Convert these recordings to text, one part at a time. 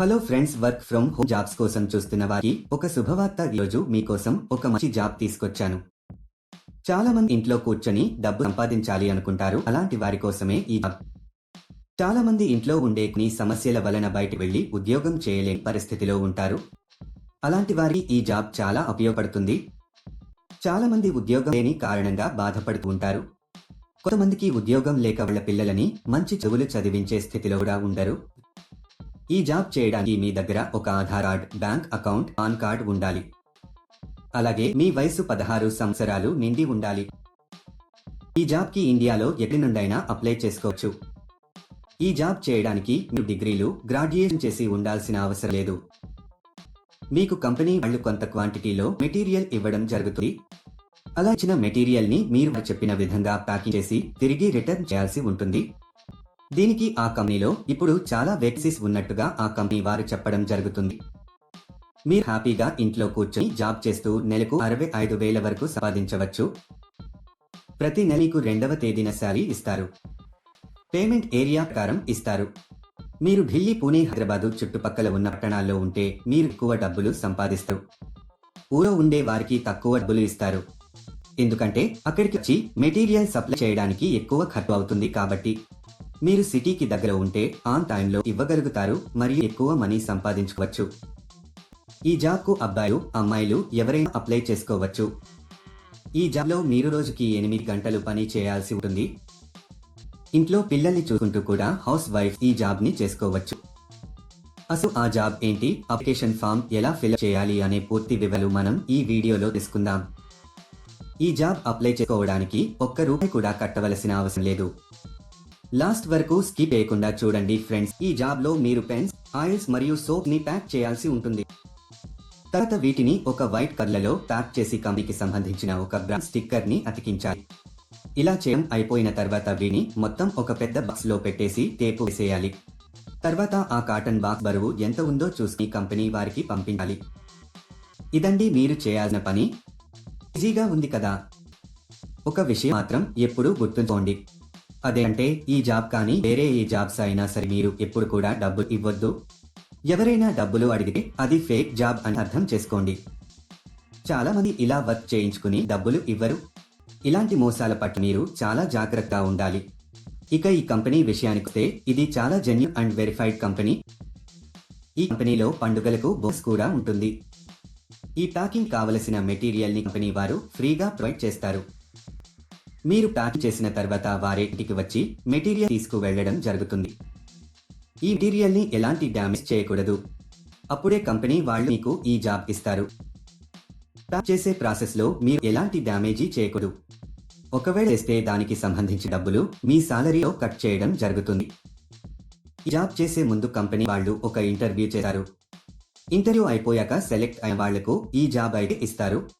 Hello friends work from home jobs కోసం చూస్తున్న వారికి ఒక శుభవార్త ఈరోజు మీకోసం ఒక మంచి జాబ్ తీసుకొచ్చాను. చాలా మంది ఇంట్లో కూర్చొని డబ్బు సంపాదించాలి అనుకుంటారు. అలాంటి వారి కోసమే ఈ జాబ్. చాలా మంది ఇంట్లో ఉండే కొన్ని సమస్యల వలన బయట వెళ్ళి ఉద్యోగం చేయలేని పరిస్థితిలో ఉంటారు. అలాంటి వారికి ఈ జాబ్ చాలా ఉపయోగపడుతుంది. చాలా మంది ఉద్యోగం లేని కారణంగా బాధపడుతూ ఉంటారు. కొంతమందికి ఉద్యోగం లేక వాళ్ళ పిల్లలని మంచి చదువులు చదివించే స్థితిలో కూడా ఉండరు. ఈ జాబ్ చేయడానికి మీ దగ్గర ఒక Aadhaar card bank account PAN card ఉండాలి. అలాగే మీ వయసు పదహారు సంవత్సరాలు నిండి ఉండాలి. ఈ జాబ్కి ఇండియాలో ఎక్కడి నుండైనా అప్లై చేసుకోవచ్చు. ఈ జాబ్ చేయడానికి మీరు డిగ్రీలు గ్రాడ్యుయేషన్ చేసి ఉండాల్సిన అవసరం లేదు. మీకు కంపెనీ వాళ్ళు కొంత క్వాంటిటీలో మెటీరియల్ ఇవ్వడం జరుగుతుంది. అలా ఇచ్చిన మెటీరియల్ని మీరు చెప్పిన విధంగా ప్యాకింగ్ చేసి తిరిగి రిటర్న్ చేయాల్సి ఉంటుంది. దీనికి ఆ కంపెనీలో ఇప్పుడు చాలా వెక్సీస్ ఉన్నట్టుగా ఆ కంపెనీ వారు చెప్పడం జరుగుతుంది. మీరు హ్యాపీగా ఇంట్లో కూర్చొని జాబ్ చేస్తూ నెలకు అరవై ఐదు వేల వరకు సంపాదించవచ్చు. ప్రతి నెల మీకు రెండవ తేదీన శాలరీ ఇస్తారు. పేమెంట్ ఏరియా ప్రకారం ఇస్తారు. మీరు ఢిల్లీ పూణే హైదరాబాదు చుట్టుపక్కల ఉన్న పట్టణాల్లో ఉంటే మీరు ఎక్కువ డబ్బులు సంపాదిస్తారు. ఊరో ఉండే వారికి తక్కువ డబ్బులు ఇస్తారు. ఎందుకంటే అక్కడికి వచ్చి మెటీరియల్ సప్లై చేయడానికి ఎక్కువ ఖర్చు అవుతుంది కాబట్టి మీరు సిటీకి దగ్గర ఉంటే ఆన్ టైంలో ఇవ్వగలుగుతారు మరియు ఎక్కువ మనీ సంపాదించుకోవచ్చు. ఈ జాబ్కు అబ్బాయిలు అమ్మాయిలు ఎవరైనా అప్లై చేసుకోవచ్చు. ఈ జాబ్లో మీరు రోజుకి ఎనిమిది గంటలు పని చేయాల్సి ఉంటుంది. ఇంట్లో పిల్లల్ని చూసుకుంటూ కూడా హౌస్ వైఫ్ ఈ జాబ్ని చేసుకోవచ్చు. అసలు ఆ జాబ్ ఏంటి? అప్లికేషన్ ఫామ్ ఎలా ఫిల్ చేయాలి అనే పూర్తి వివరాలు మనం ఈ వీడియోలో తీసుకుందాం. ఈ జాబ్ అప్లై చేసుకోవడానికి ఒక్క రూపాయి కూడా కట్టవలసిన అవసరం లేదు. లాస్ట్ వరకు స్కిప్ చేయకుండా చూడండి ఫ్రెండ్స్. ఈ జాబ్లో మీరు పెన్స్ ఆయిల్స్ మరియు సోప్ని ప్యాక్ చేయాల్సి ఉంటుంది. తర్వాత వీటిని ఒక వైట్ కర్లలో ప్యాక్ చేసి కంపెనీకి సంబంధించిన ఒక బ్రాండ్ స్టిక్కర్ని అతికించాలి. ఇలా చేయడం అయిపోయిన తర్వాత వీని మొత్తం ఒక పెద్ద బాక్స్లో పెట్టేసి టేపు వేసేయాలి. తర్వాత ఆ కాటన్ బాక్స్ బరువు ఎంత ఉందో చూసి కంపెనీ వారికి పంపించాలి. ఇదండి మీరు చేయాల్సిన పని. ఈజీగా ఉంది కదా. ఒక విషయం మాత్రం ఎప్పుడూ గుర్తుంచుకోండి. అదేంటే ఈ జాబ్ కానీ వేరే ఏ జాబ్స్ అయినా సరే మీరు ఎప్పుడు కూడా డబ్బులు ఇవ్వద్దు. ఎవరైనా డబ్బులు అడిగితే అది ఫేక్ జాబ్ అని అర్థం చేసుకోండి. చాలా మంది ఇలా వర్క్ చేయించుకుని డబ్బులు ఇవ్వరు. ఇలాంటి మోసాల పట్ల మీరు చాలా జాగ్రత్తగా ఉండాలి. ఇక ఈ కంపెనీ విషయానికొస్తే ఇది చాలా జెన్యున్ అండ్ వెరిఫైడ్ కంపెనీ. ఈ కంపెనీలో పండుగలకు బోస్ కూడా ఉంటుంది. ఈ ప్యాకింగ్ కావలసిన మెటీరియల్ని కంపెనీ వారు ఫ్రీగా ప్రొవైడ్ చేస్తారు. మీరు ప్యాక్ చేసిన తర్వాత వారి ఇంటికి వచ్చి మెటీరియల్ తీసుకువెళ్ళడం జరుగుతుంది. ఈ మెటీరియల్ని ఎలాంటి డ్యామేజ్ చేయకూడదు. అప్పుడే కంపెనీ వాళ్ళు మీకు ఈ జాబ్ ఇస్తారు. ప్యాక్ చేసే ప్రాసెస్లో మీరు ఎలాంటి డ్యామేజీ చేయకూడదు. ఒకవేళ చేస్తే దానికి సంబంధించి డబ్బులు మీ సాలరీలో కట్ చేయడం జరుగుతుంది. ఈ జాబ్ చేసే ముందు కంపెనీ వాళ్ళు ఒక ఇంటర్వ్యూ చేశారు. ఇంటర్వ్యూ అయిపోయాక సెలెక్ట్ అయిన వాళ్ళకు ఈ జాబ్ అయితే ఇస్తారు.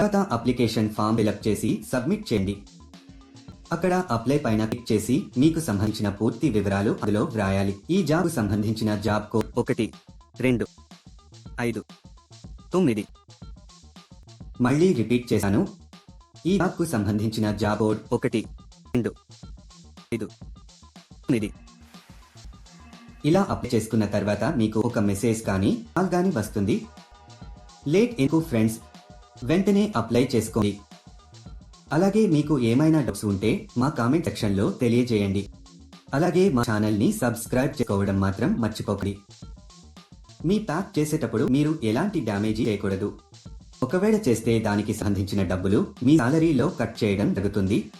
తర్వాత అప్లికేషన్ ఫామ్ ఫిలప్ చేసి సబ్మిట్ చేయండి. అక్కడ అప్లై పైన క్లిక్ చేసి మీకు సంబంధించిన పూర్తి వివరాలు అందులో వ్రాయాలి. ఈ జాబ్ సంబంధించిన జాబ్ కోడ్ ఒకటి రెండు ఐదు తొమ్మిది. మళ్ళీ రిపీట్ చేశాను. ఈ జాబ్కు సంబంధించిన జాబ్ కోడ్ ఒకటి రెండు ఐదు తొమ్మిది. ఇలా అప్లై చేసుకున్న తర్వాత మీకు ఒక మెసేజ్ కానీ కాల్ కానీ వస్తుంది. లేట్ ఎందుకు ఫ్రెండ్స్ వెంటనే అప్లై చేసుకోండి. అలాగే మీకు ఏమైనా డౌట్స్ ఉంటే మా కామెంట్ సెక్షన్లో తెలియజేయండి. అలాగే మా ఛానల్ని సబ్స్క్రైబ్ చేసుకోవడం మాత్రం మర్చిపోకండి. మీ ప్యాక్ చేసేటప్పుడు మీరు ఎలాంటి డ్యామేజీ చేయకూడదు. ఒకవేళ చేస్తే దానికి సంబంధించిన డబ్బులు మీ సాలరీలో కట్ చేయడం జరుగుతుంది.